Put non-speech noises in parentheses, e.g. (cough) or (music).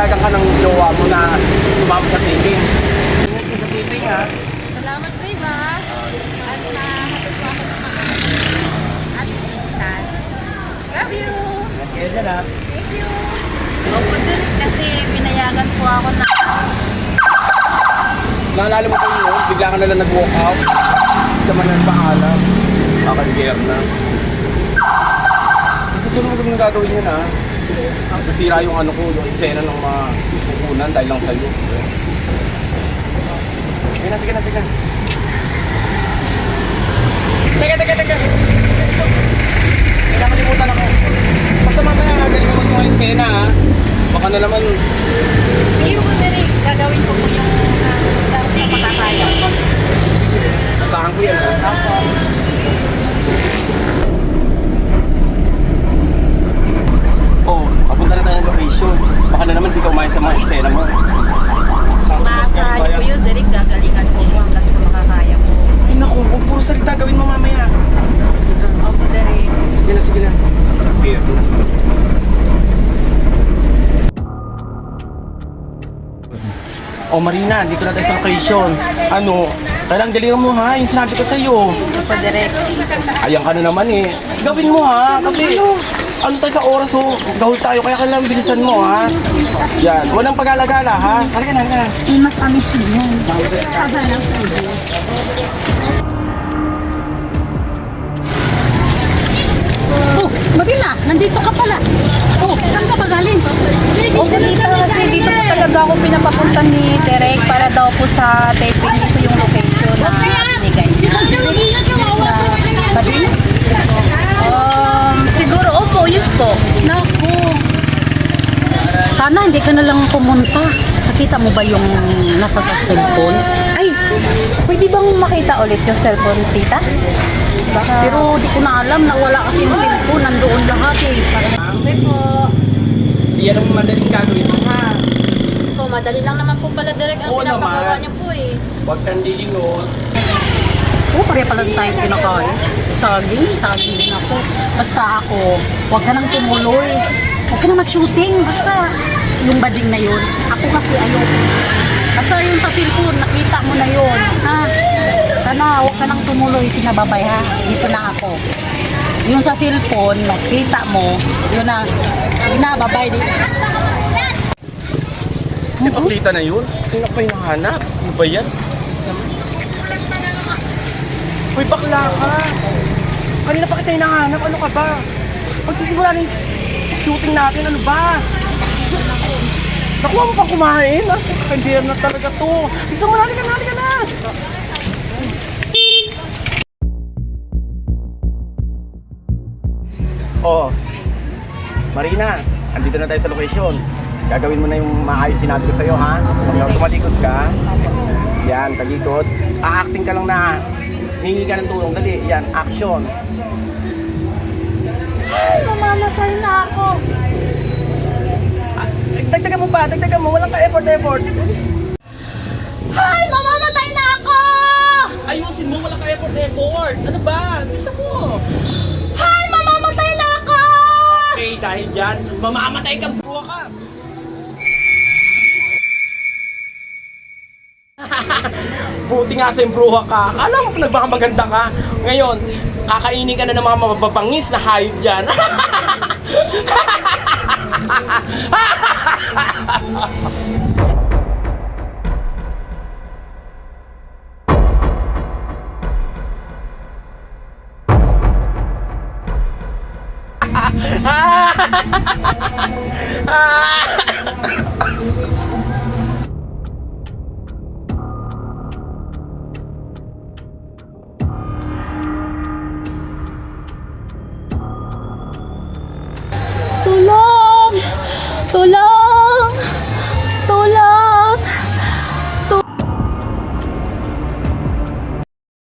naman, pinayagan ka ng jowa mo na sumama sa taping. Ingat ka sa taping ha. Salamat, babe, ah. At nahatid ko ako ng mga at pinsan. Love you! Ingat kayo dyan ha. Thank you! Opo din kasi pinayagan po ako na Naalala mo pa yun, bigla ka na lang nag-walk out. Hindi ka man lang paalam. Kakaliger na. Isusunod ko yung gagawin yun ha. Masasira yung ano ko, yung eksena ng mga pupunan dahil lang sa'yo. Sige na, sige na, sige na. Teka, teka, teka. May nakalimutan ako. Basta mamaya, galing mo sa mga eksena ha. Baka na naman, Sige po, Derek. Gagawin ko po yung uh, dapat na makakaya. asahan ko yan ha. Opo. Oh, papunta na tayo ng location. Baka na naman sikaw umayos sa mga eksena mo. Maasahan niyo po yun, Derek. Gagalingan ko po hanggang sa makakaya ko. Ay naku, huwag puro salita gawin mo mamaya. Opo, Derek. Sige na, sige na. Fear na. Oh Marina, dito na tayo sa location. Ano, kailang galingan mo ha, yung sinabi ko sa'yo. Opo, Derek. Ayan ka na naman eh. Gawin mo ha, kasi ano tayo sa oras oh, gawin tayo, kaya kailangan bilisan mo ha. Yan, walang pag-alagala ha. Halika na, halika na. Mas amis yun. Oh, Marina, nandito ka pala. Oh, saan ka ba galing? Opo, dito kasi dito po talaga ako pinapapunta ni Derek para daw po sa taping. Dito yung location na binigay niya. Badin? Um, siguro, opo, yes po. Naku. Sana hindi ka na lang pumunta. Nakita mo ba yung nasa sa cellphone? Ay, pwede bang makita ulit yung cellphone, tita? Baka... Pero di ko na alam na wala kasi yung cellphone. Nandoon lahat eh. Okay po. Yan ang madaling gagawin mo ha. Po, madali lang naman po pala, Derek. Ang Oo pinapagawa niya po eh. Huwag kang lilingon. Oh, pare pala tayo kinakain. Saging, saging din ako. Basta ako, huwag ka nang tumuloy. Huwag ka nang mag-shooting. Basta yung bading na yun. Ako kasi ayoko. Basta yun sa cellphone, nakita mo na yun. Ha? Sana, huwag ka nang tumuloy, sinababay ha. Dito na ako. Yung sa cellphone, nakita mo, yun na. Sige na, babay. Di. May paklita na yun? Tingnan pa yung hanap. Ano ba yan? Uy, bakla ka! Kanina pa kita hinahanap. Ano ka ba? Magsisimula na yung shooting natin. Ano ba? Nakuha mo pang kumain? Ah, kandiyan na talaga to. Isa mo, halika na, halika na! Oh, Marina, andito na tayo sa location. Gagawin mo na yung maayos sinabi ko sa'yo, ha? Pag tumalikod ka, yan, talikod. A-acting ka lang na hingi ka ng tulong. Dali, yan, action. Pa, dagdagan mo. Walang ka-effort-effort. Ay, mamamatay na ako! Ayusin mo, walang ka-effort-effort. Ano ba? Bisa mo. Ay, mamamatay na ako! Okay, dahil dyan, mamamatay ka, buwa ka. (laughs) Buti nga sa bruha ka. Alam mo, nagbakamaganda ka. Ngayon, kakainin ka na ng mga mababangis na hayop dyan. (laughs) Tulong! (laughs) Tulong!